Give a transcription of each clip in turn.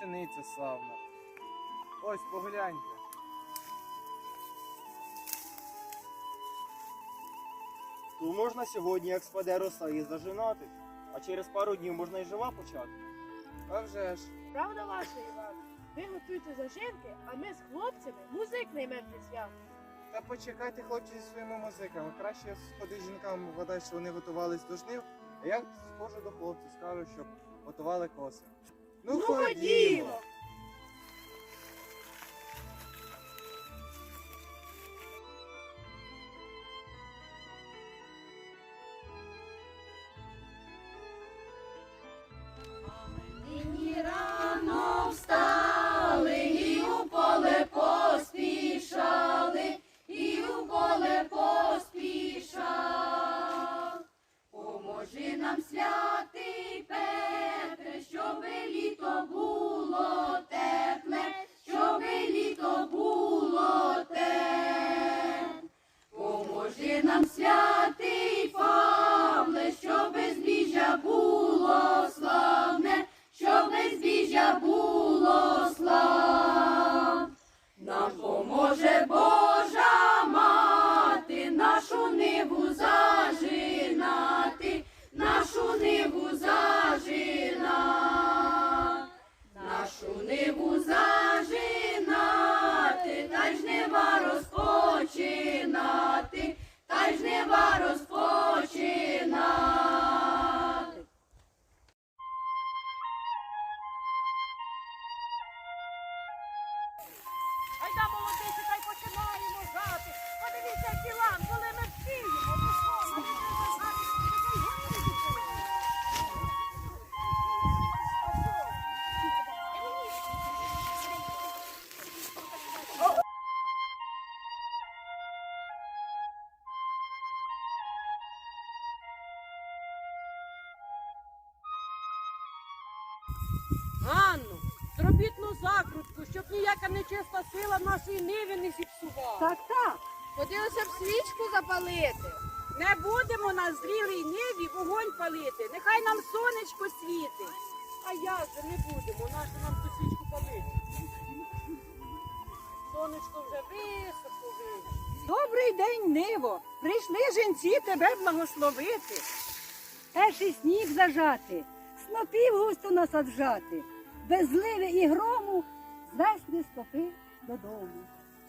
пшениця славна. Ось погляньте. То можна сьогодні, як спаде роса, її зажинати, а через пару днів можна і жива почати. А вже ж. Правда ваша, Іван? Ви готуйте зажинки, а ми з хлопцями музик наймемо для свята. Та почекайте, хлопці, зі своїми музиками. Краще сходи жінкам вода, що вони готувались до жнив, а я схожу до хлопців, скажу, щоб готували коси. Ну, ходімо! Поможе Божа мати, нашу ниву зажинати, нашу ниву зажинати, нашу ниву зажинати, та й жнива розпочинати, та й жнива розпочинати. Айда, молодиці, та й починаємо жати. Подивіться, який лан, коли ми вчиємо. Ну що, ми не жати, такий горить. Ганну, зробіть ну закрутку, щоб ніяка нечиста сила нашої ниви не зіпсувала. Так, так. Хотілося б свічку запалити. Не будемо на зрілій ниві вогонь палити. Нехай нам сонечко світить. А як же не будемо, нащо нам ту свічку палити? Сонечко вже високо вийшло. Добрий день, Ниво. Прийшли жінці тебе благословити. Перший сніг зажати, снопів густо насаджати, без зливи і грому звести стопи додому.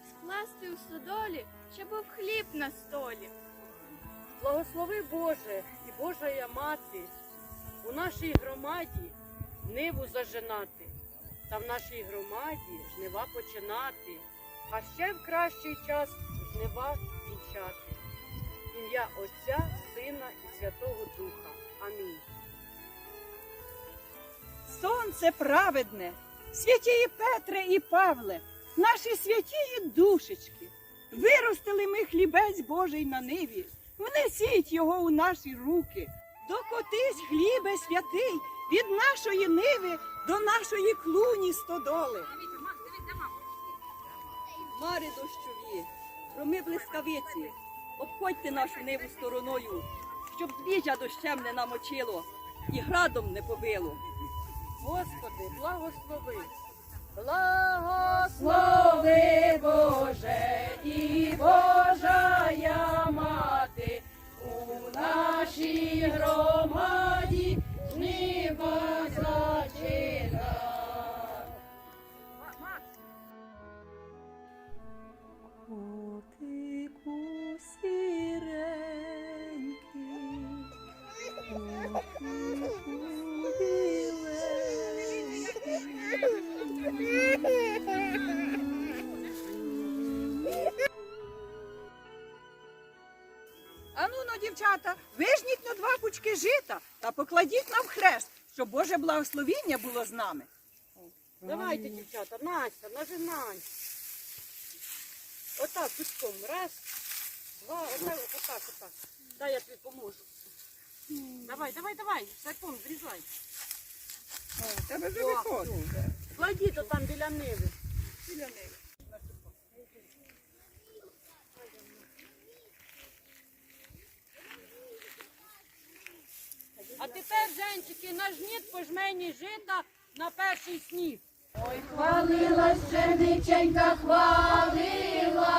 скласти у стодолі, щоб був хліб на столі. Благослови Боже і Божая мати у нашій громаді ниву зажинати, та в нашій громаді жнива починати, а ще в кращий час жнива кінчати. Ім'я Отця, Сина і Святого Духа. Амінь. Сонце праведне, святії Петре і Павле, наші святії душечки. Виростили ми хлібець Божий на ниві, внесіть його у наші руки. Докотись хлібе святий від нашої ниви до нашої клуні стодоли. Мари дощові, громи блискавиці, обходьте нашу ниву стороною, щоб збіжжя дощем не намочило і градом не побило. Господи, благослови. Благослови Боже і Божая дівчата, вижніть на два пучки жита та покладіть нам хрест, щоб Боже благословіння було з нами. Давайте, дівчата, Настя, нажинай. Отак, пучком. Раз, два, отак, отак, отак. Дай я тобі поможу. Давай, давай, давай, саком, зрізай. Тебе вже виходить. Кладіть отам біля ниви. Біля неї. женчики, женщики, жнit по жмені жита на перший сніг. Ой, Хвалила пшениченька, хвалила,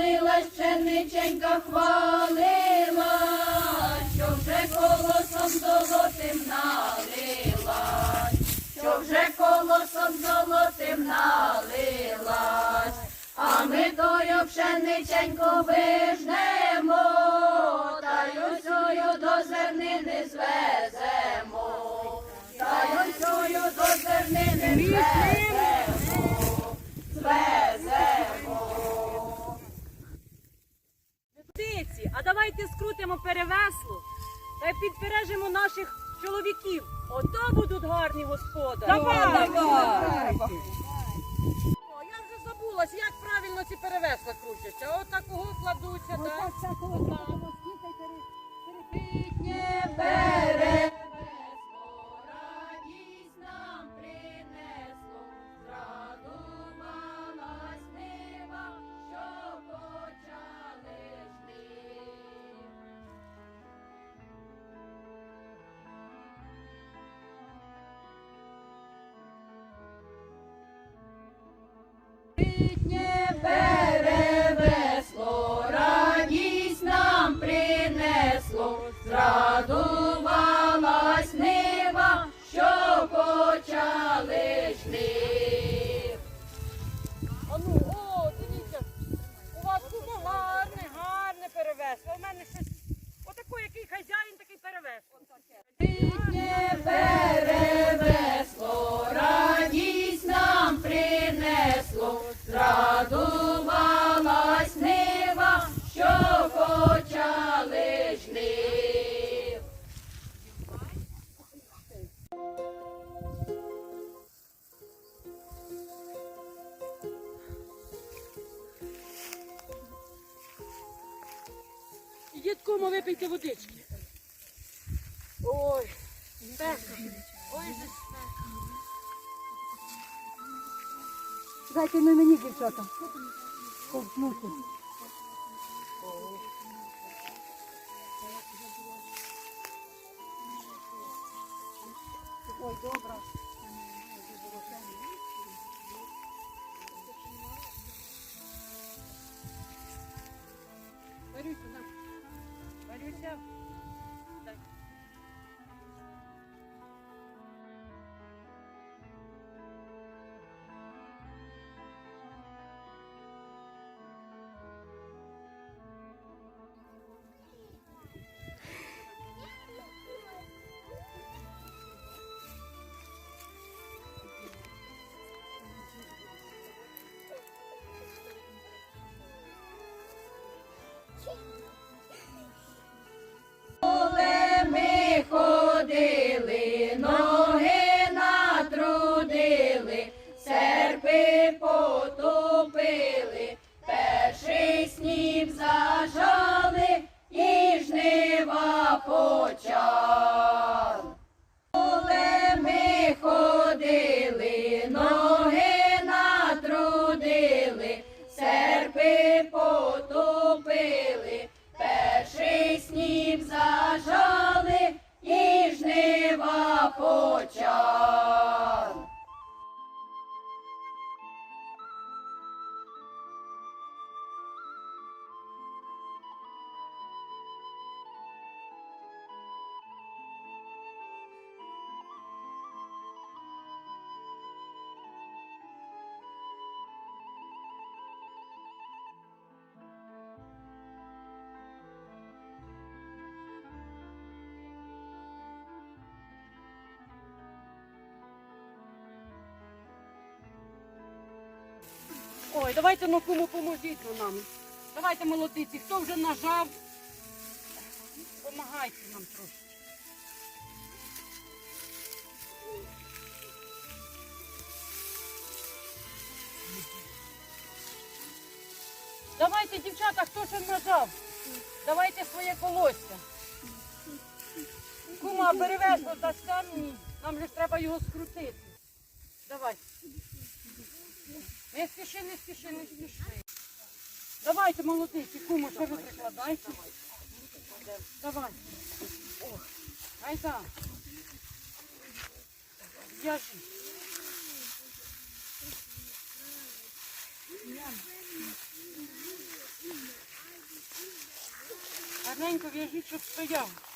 хвалилась пшениченька, хвалила, що вже колосом золотим налилась, що вже колосом золотим налилась, а ми тою пшениченьку вижнемо, та й усю до зернини звеземо, та й усю до зернини звеземо, звеземо. Птиці, а давайте скрутимо перевесло та й підпережемо наших чоловіків. Ото будуть гарні господарі. Давай, давай. О, я вже забулась, як правильно ці перевесла крутяться. Отакого кладуться, так? Літнє перевесло, Ой, спека. Ой, же спека. Дайте на мені, дівчата. Ковтнути. Ой, добре. Варюся, на. Ой, давайте ну кому поможіть нам. Давайте молодиці. Хто вже нажав, допомагайте нам трохи. Давайте, дівчата, хто ще нажав, давайте своє колосся. Кума, перевезло, таскам, нам же треба його скрутити. Давай. Не спіши, не спіши, не спіши. Давайте, молодиці, куму, що ви прикладайте. Давай. Айда. В'яжи. Гарненько в'яжіть, щоб стояв.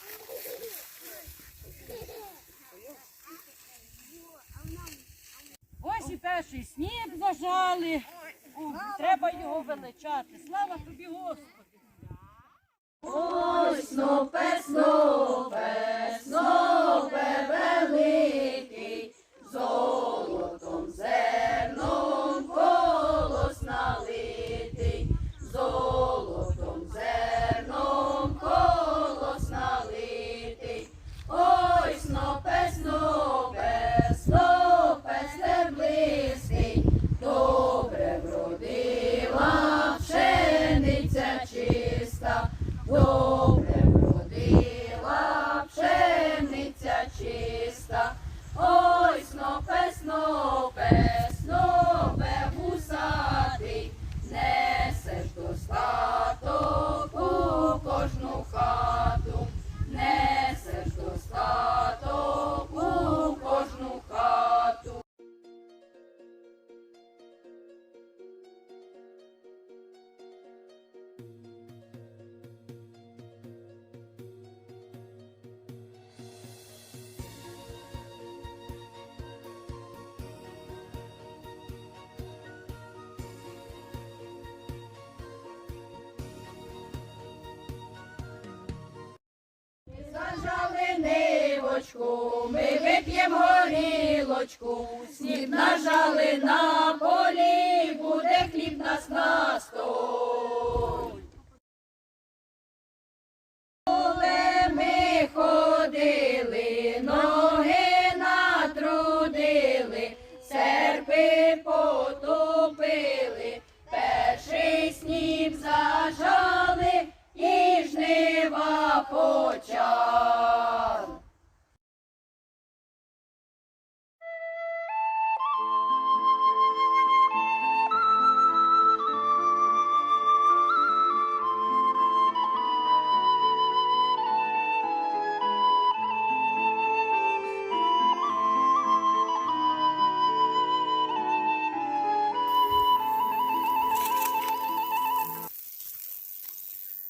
Ось і перший сніг зажали. Треба його величати. Слава тобі, Господи. Ой, снопе, снопе, снопе великий. горілочку, ми вип'ємо горілочку, сніг нажали на полі, буде хліб нас на столь. Коли ми ходили, ноги натрудили, серпи потопили, перший сніг зажали і жнива почали.